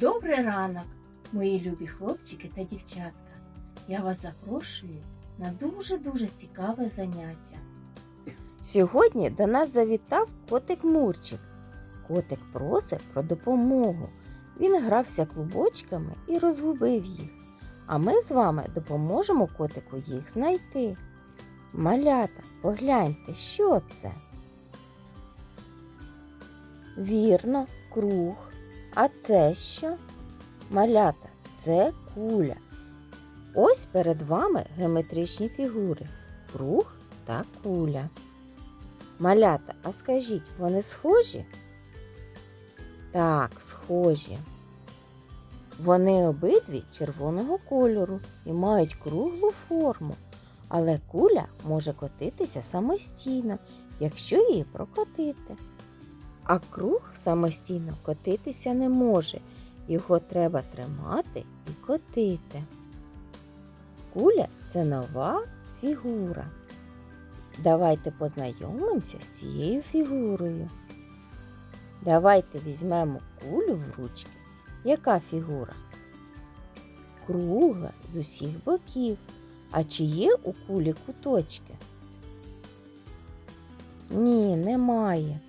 Добрий ранок, мої любі хлопчики та дівчатка. Я вас запрошую на дуже-дуже цікаве заняття. Сьогодні до нас завітав котик Мурчик. Котик просить про допомогу. Він грався клубочками і розгубив їх. А ми з вами допоможемо котику їх знайти. Малята, погляньте, що це? Вірно, круг. А це що? Малята, це куля. Ось перед вами геометричні фігури круг та куля. Малята, а скажіть, вони схожі? Так, схожі. Вони обидві червоного кольору і мають круглу форму, але куля може котитися самостійно, якщо її прокотити. А круг самостійно котитися не може, його треба тримати і котити. Куля це нова фігура. Давайте познайомимося з цією фігурою. Давайте візьмемо кулю в ручки. Яка фігура? Кругла з усіх боків. А чи є у кулі куточки? Ні, немає.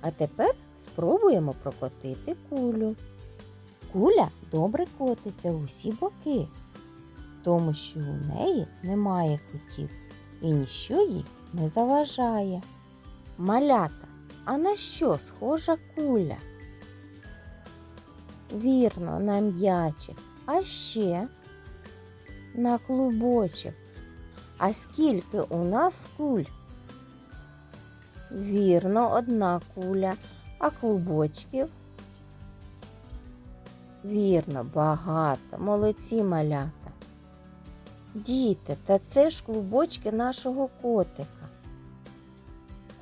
А тепер спробуємо прокотити кулю. Куля добре котиться в усі боки, тому що у неї немає кутів і ніщо їй не заважає. Малята, а на що схожа куля? Вірно, на м'ячик, а ще на клубочок. А скільки у нас куль? Вірно, одна куля, а клубочків? Вірно, багато, молодці малята. Діти, та це ж клубочки нашого котика.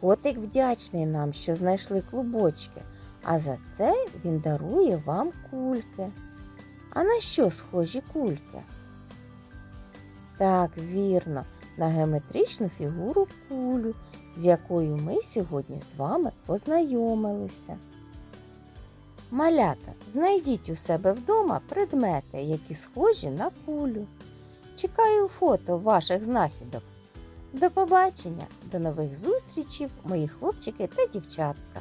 Котик вдячний нам, що знайшли клубочки, а за це він дарує вам кульки. А на що схожі кульки? Так, вірно, на геометричну фігуру кулю, з якою ми сьогодні з вами познайомилися. Малята, знайдіть у себе вдома предмети, які схожі на кулю. Чекаю фото ваших знахідок. До побачення, до нових зустрічей, мої хлопчики та дівчатка.